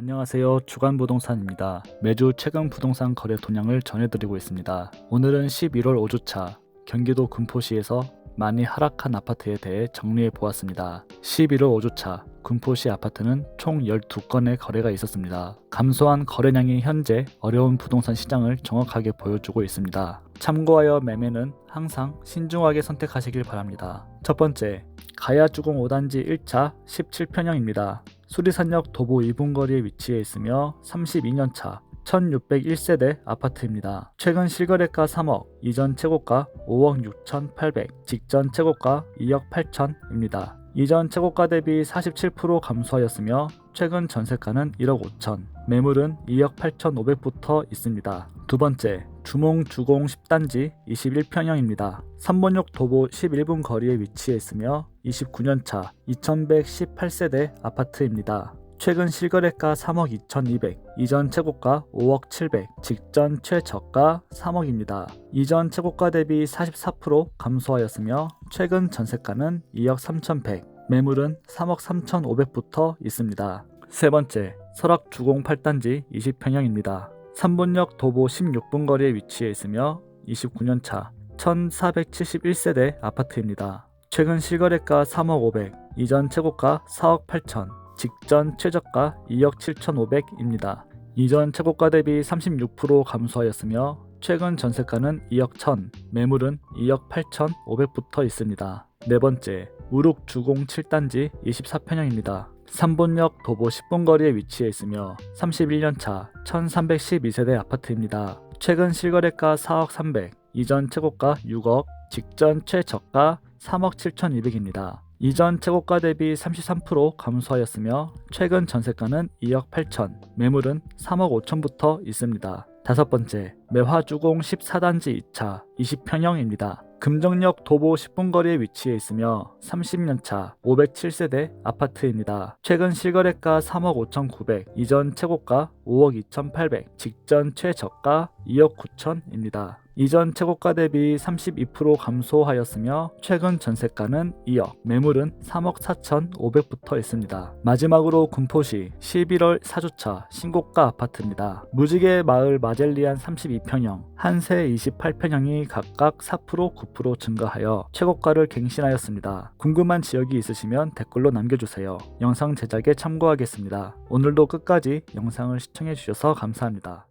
안녕하세요. 주간 부동산입니다. 매주 최근 부동산 거래 동향을 전해드리고 있습니다. 오늘은 11월 5주차 경기도 금포시에서 많이 하락한 아파트에 대해 정리해 보았습니다. 11월 5주차 금포시 아파트는 총 12건의 거래가 있었습니다. 감소한 거래량이 현재 어려운 부동산 시장을 정확하게 보여주고 있습니다. 참고하여 매매는 항상 신중하게 선택하시길 바랍니다. 첫 번째, 가야주공 5단지 1차 17평형입니다. 수리산역 도보 2분 거리에 위치해 있으며 32년차 1601세대 아파트입니다. 최근 실거래가 3억, 이전 최고가 5억 6,800, 직전 최고가 2억 8천입니다. 이전 최고가 대비 47% 감소하였으며 최근 전세가는 1억 5천, 매물은 2억 8,500부터 있습니다. 두 번째, 주몽 주공 10단지 21평형입니다. 3번역 도보 11분 거리에 위치해 있으며 29년차 2118세대 아파트입니다. 최근 실거래가 3억 2200, 이전 최고가 5억 700, 직전 최저가 3억입니다. 이전 최고가 대비 44% 감소하였으며 최근 전세가는 2억 3100, 매물은 3억 3500부터 있습니다. 세 번째, 설악 주공 8단지 20평형입니다. 3번역 도보 16분 거리에 위치해 있으며 29년차 1471세대 아파트입니다. 최근 실거래가 3억 500, 이전 최고가 4억 8천, 직전 최저가 2억 7,500입니다. 이전 최고가 대비 36% 감소하였으며 최근 전세가는 2억 1천, 매물은 2억 8,500부터 있습니다. 네 번째, 우룩 주공 7단지 24평형입니다. 3본역 도보 10분 거리에 위치해 있으며 31년차 1312세대 아파트입니다. 최근 실거래가 4억 300, 이전 최고가 6억, 직전 최저가 3억 7,200입니다. 이전 최고가 대비 33% 감소하였으며 최근 전세가는 2억 8천, 매물은 3억 5천부터 있습니다. 다섯 번째, 매화주공 14단지 2차 20평형입니다. 금정역 도보 10분 거리에 위치해 있으며 30년차 507세대 아파트입니다. 최근 실거래가 3억 5,900, 이전 최고가 5억 2,800, 직전 최저가 2억 9천입니다. 이전 최고가 대비 32% 감소하였으며 최근 전세가는 2억, 매물은 3억 4,500부터 있습니다. 마지막으로 군포시 11월 4주차 신고가 아파트입니다. 무지개 마을 마젤리안 32평형, 한세 28평형이 각각 4% 9% 증가하여 최고가를 갱신하였습니다. 궁금한 지역이 있으시면 댓글로 남겨주세요. 영상 제작에 참고하겠습니다. 오늘도 끝까지 영상을 시청해주셔서 감사합니다.